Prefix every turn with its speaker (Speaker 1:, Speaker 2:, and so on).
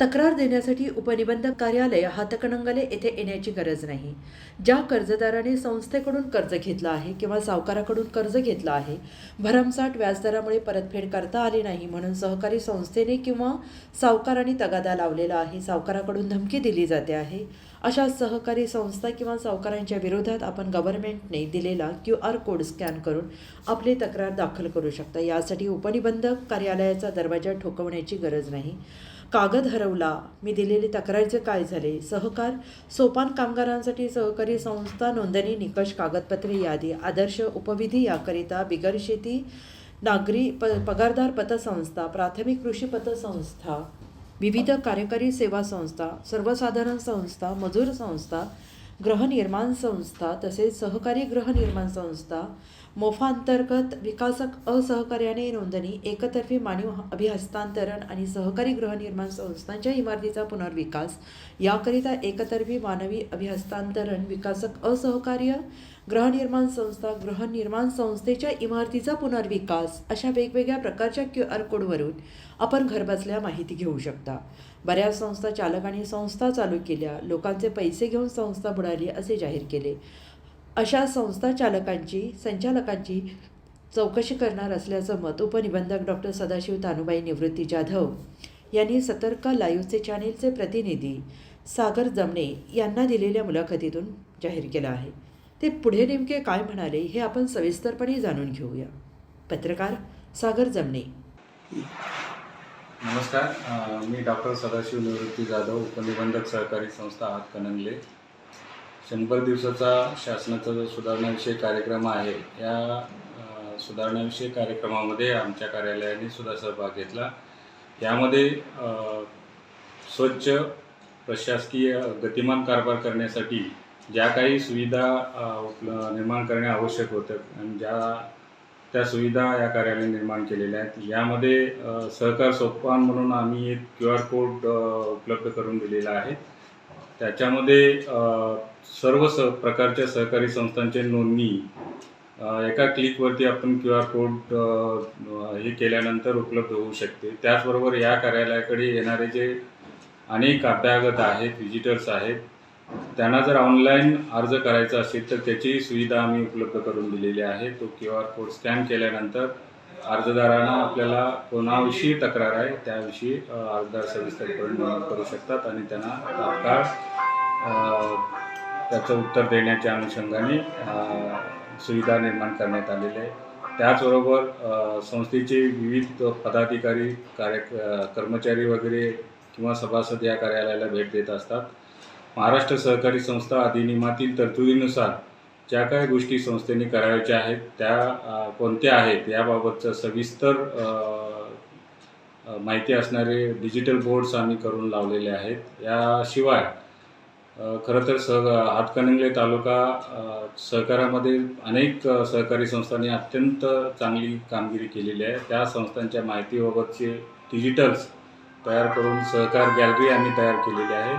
Speaker 1: तक्रार देण्यासाठी उपनिबंधक कार्यालय हातकणंगले येथे येण्याची गरज नाही. ज्या कर्जदाराने संस्थेकडून कर्ज घेतलं आहे किंवा सावकाराकडून कर्ज घेतलं आहे भरमसाठ व्याजदरामुळे परतफेड करता आली नाही म्हणून सहकारी संस्थेने किंवा सावकाराने तगादा लावलेला आहे सावकाराकडून धमकी दिली जाते आहे अशा सहकारी संस्था किंवा सावकारांच्या विरोधात आपण गव्हर्नमेंटने दिलेला क्यू आर कोड स्कॅन करून आपली तक्रार दाखल करू शकता. यासाठी उपनिबंधक कार्यालयाचा दरवाजा ठोकवण्याची गरज नाही. कागद हरवला. मी दिलेली तक्रारीचे काय झाले? सहकार सोपान कामगारांसाठी सहकारी संस्था नोंदणी निकष कागदपत्रे यादी आदर्श उपविधी याकरिता बिगर शेती नागरी प पगारदार पतसंस्था प्राथमिक कृषी पतसंस्था विविध कार्यकारी सेवा संस्था सर्वसाधारण संस्था मजूर संस्था गृहनिर्माण संस्था तसेच सहकारी गृहनिर्माण संस्था मोफांतर्गत विकासक असहकार्याने नोंदणी एकतर्फी मानव अभिहस्तांतरण आणि सहकारी गृहनिर्माण संस्थांच्या इमारतीचा पुनर्विकास याकरिता एकतर्फी मानवी अभिहस्तांतरण विकासक असहकार्य गृहनिर्माण संस्था गृहनिर्माण संस्थेच्या इमारतीचा पुनर्विकास अशा वेगवेगळ्या प्रकारच्या क्यू आर कोडवरून आपण घरबसल्या माहिती घेऊ शकता. बऱ्याच संस्था चालकांनी संस्था चालू केल्या. लोकांचे पैसे घेऊन संस्था बुडाली असे जाहीर केले. अशा संस्था चालकांची संचालकांची चौकशी करणार असल्याचं मत उपनिबंधक डॉक्टर सदाशिव तानुबाई निवृत्ती जाधव यांनी सतर्क लाईव्हचे चॅनेलचे प्रतिनिधी सागर जमणे यांना दिलेल्या मुलाखतीतून जाहीर केला आहे. ते पुढे नेमके काय म्हणाले हे आपण सविस्तरपणे जाणून घेऊया. पत्रकार सागर जमणे.
Speaker 2: नमस्कार मी डॉक्टर सदाशिव निवृत्ती जाधव उपनिबंधक सहकारी संस्था हातकणंगले शंभर दिवसाचा शासनाचा जो सुधारणाविषयी कार्यक्रम आहे या सुधारणाविषयी कार्यक्रमामध्ये आमच्या कार्यालयाने सुद्धा सहभाग घेतला. यामध्ये स्वच्छ प्रशासकीय गतिमान कारभार करण्यासाठी ज्या काही सुविधा निर्माण करणे आवश्यक होतं आणि ज्या त्या सुविधा या कार्यालयाने निर्माण केलेल्या आहेत. यामध्ये सहकार सोपान म्हणून आम्ही एक क्यू आर कोड उपलब्ध करून दिलेला आहे. त्याच्यामध्ये सर्व स प्रकारच्या सहकारी संस्थांचे नोंदणी एका क्लिकवरती आपण क्यू आर कोड हे केल्यानंतर उपलब्ध होऊ शकते. त्याचबरोबर या कार्यालयाकडे येणारे जे अनेक अभ्यागत आहेत व्हिजिटर्स आहेत त्यांना जर ऑनलाईन अर्ज करायचा असेल तर त्याचीही सुविधा आम्ही उपलब्ध करून दिलेली आहे. तो क्यू आर कोड स्कॅन केल्यानंतर अर्जदारांना आपल्याला कोणाविषयी तक्रार आहे त्याविषयी अर्जदार सविस्तरपणे नोंद करू शकतात आणि त्यांना तात्काळ त्याचं उत्तर देण्याच्या अनुषंगाने सुविधा निर्माण करण्यात आलेली आहे. त्याचबरोबर संस्थेचे विविध पदाधिकारी कार्य कर्मचारी वगैरे किंवा सभासद या कार्यालयाला भेट देत असतात. महाराष्ट्र सहकारी संस्था अधिनियमातील तरतुदीनुसार ज्या काही गोष्टी संस्थेने करायच्या आहेत त्या कोणत्या आहेत याबाबतचं सविस्तर माहिती असणारे डिजिटल बोर्ड्स आम्ही करून लावलेले आहेत. याशिवाय खरं तर सह हातकणंगले तालुका सहकारामध्ये अनेक सहकारी संस्थांनी अत्यंत चांगली कामगिरी केलेली आहे. त्या संस्थांच्या माहितीबाबतचे डिजिटल्स तयार करून सहकार गॅलरी आम्ही तयार केलेली आहे.